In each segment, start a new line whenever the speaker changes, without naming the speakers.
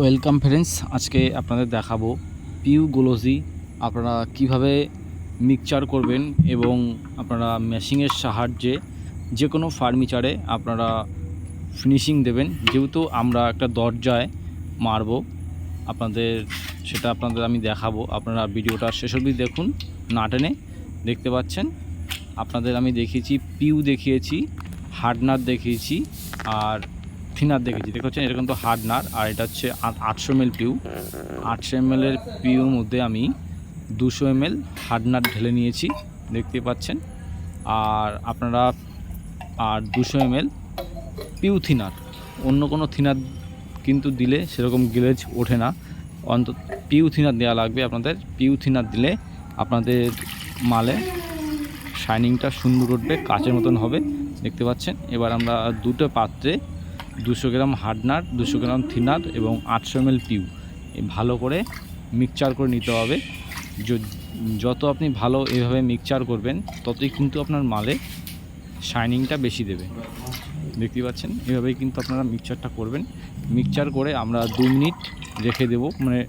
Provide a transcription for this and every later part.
Welcome friends, আজকে আপনাদের দেখাবো পিউ গোলজি, আপনারা কীভাবে মিক্সচার করবেন এবং আপনারা মেশিংয়ের সাহায্যে যে কোনো ফার্নিচারে আপনারা ফিনিশিং দেবেন। যেহেতু আমরা একটা দরজায় মারবো, আপনাদের সেটা আপনাদের আমি দেখাবো। আপনারা ভিডিওটা শেষ অবধি দেখুন, না টেনে দেখতে পাচ্ছেন। আপনাদের আমি দেখিয়েছি, পিউ দেখিয়েছি, হার্ডনার দেখিয়েছি, আর থিনার দেখেছি। দেখছেন পাচ্ছেন, এরকম তো হার্ডনার আর এটা হচ্ছে আটশো এম এল পিউ আটশো এম এর পিউর মধ্যে আমি দুশো এম এল হার্ডনার ঢেলে নিয়েছি, দেখতে পাচ্ছেন। আর আপনারা, আর দুশো এম এল পিউ থিনার অন্য কোনো থিনার কিন্তু দিলে সেরকম গ্লেজ ওঠে না। অন্তত পিউ থিনার দেওয়া লাগবে আপনাদের। পিউ থিনার দিলে আপনাদের মালে শাইনিংটা সুন্দর উঠবে, কাচের মতন হবে। দেখতে পাচ্ছেন? এবার আমরা দুটো পাত্রে দুশো গ্রাম হার্ডনার দুশো গ্রাম থিনার এবং আটশো এম এল পিউ ভালো করে মিক্সচার করে নিতে হবে। যত আপনি ভালো এভাবে মিক্সচার করবেন, ততই কিন্তু আপনার মালে শাইনিংটা বেশি দেবে। দেখতে পাচ্ছেন? এভাবেই কিন্তু আপনারা মিক্সচারটা করবেন। মিক্সচার করে আমরা দু মিনিট রেখে দেব। মানে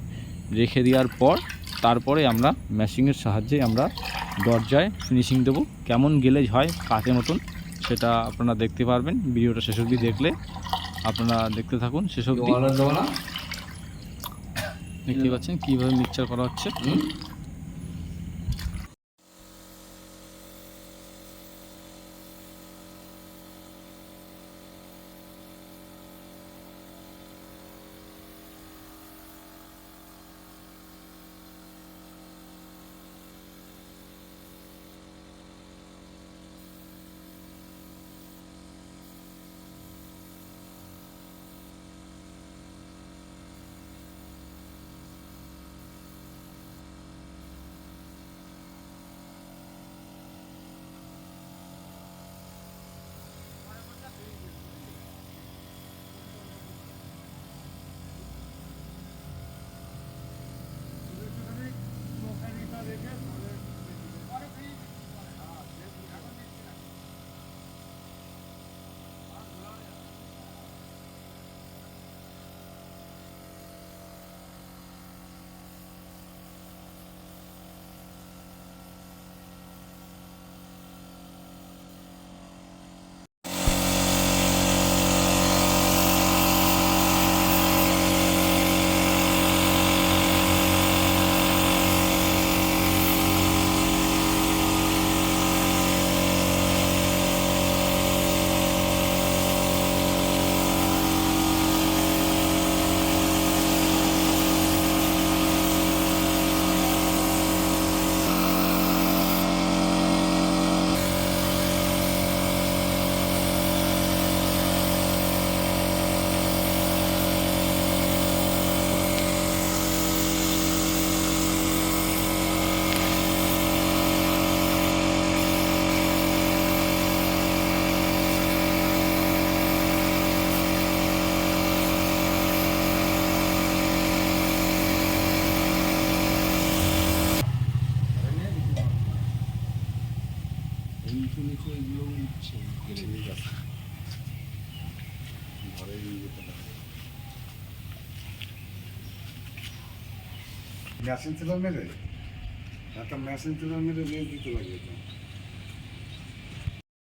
রেখে দেওয়ার পর তারপরে আমরা মেশিনের সাহায্যে আমরা দরজায় ফিনিশিং দেবো। কেমন গেলেজ হয়, কাচের মতন, সেটা আপনারা দেখতে পারবেন। ভিডিওটা শেষ অবধি দেখলে আপনারা দেখতে থাকুন সেসব দেখতে পাচ্ছেন কীভাবে মিক্সচার করা হচ্ছে।
মেশিন ছিল মেরে একটা মেশিন ছিল মেরে মেয়ে দিতে লাগে এটা।